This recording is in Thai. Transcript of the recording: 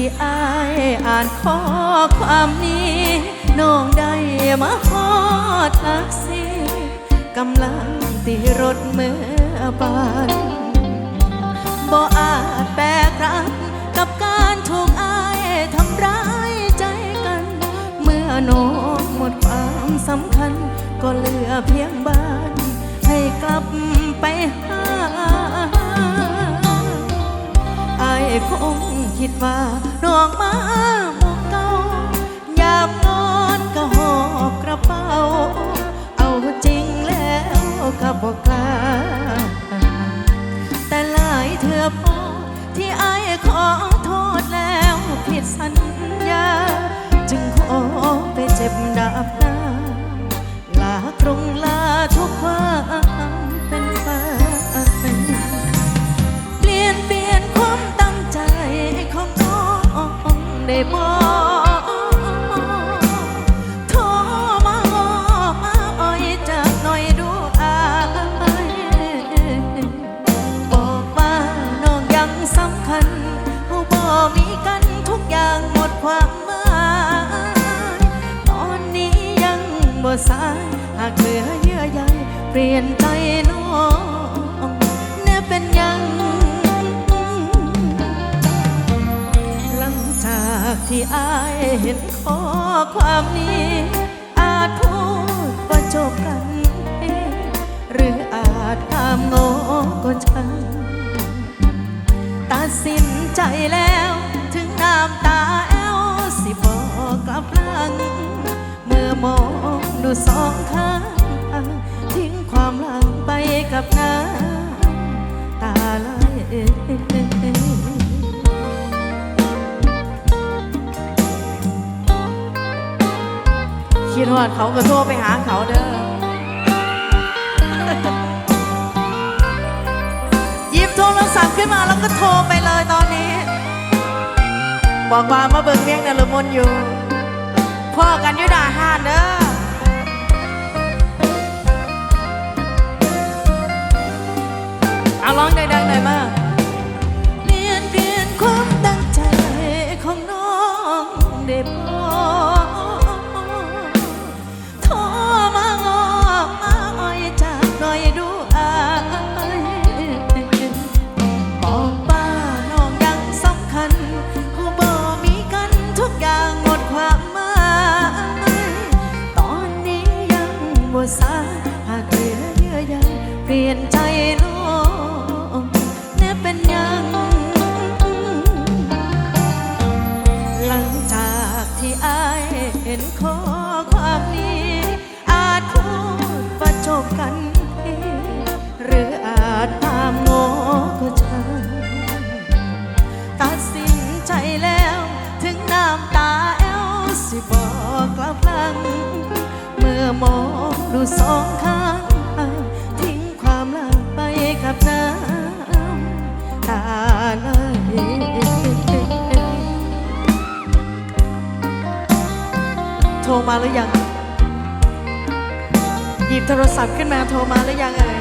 ที่อายอ่านข้อความนี้น้องได้มาฮอดทักซีกำลังตีรถเมื่อปานบ่อาจแบกรับกับการถูกอายทำร้ายใจกัน เมื่อน้องหมดความสำคัญ ก็เหลือเพียงบ้าน ให้กลับไปหาอายคง คิดว่าน้องมาหมองเก่ายามนอนก็หอบกระเป๋า เอาจริงแล้วก็บอกกล้า แต่หลายเธอพอที่ไอายขอโทษแล้วผิดสัญญา จึงขอไปเจ็บดาบหน้า บ่สายหากเหลือเยื่อใยเปลี่ยนใจน้อง ที่อายเห็นข้อความนี้ อาจพูดว่าจบกันหรืออาจตามโง่ก็ช่างตัดสินใจแล้วถึงน้ำตาแอวสิบอกกลับหลัง เมื่อมองดูสองข้างทิ้งความหลังไปกับน้ำตาไหล คิดว่าเขาก็โทรไปหาเขาเด้อหยิบโทรศัพท์ขึ้นมาแล้วก็โทรไปเลยตอนนี้ บอกว่ามาเบิ่งเมียงนรมนอยู่พ่อกันยุดาห้านเด้อเอาร้องดังๆหน่อยมาเปลี่ยนเปลี่ยนความตั้งใจของน้องได้พ ความหมายตอนนี้ยังบ่สายหากเหลือเยื่อใยเปลี่ยนใจน้องแน่เป็นยัง หลังจากที่อายเห็นข้อความนี้ อกลับหลัง เมื่อมองดูสองข้าง ทิ้งความหลังไปกับน้ำตาไหลโทรมาหรือยัง หยิบโทรศัพท์ขึ้นมาโทรมาหรือยังเอ่ย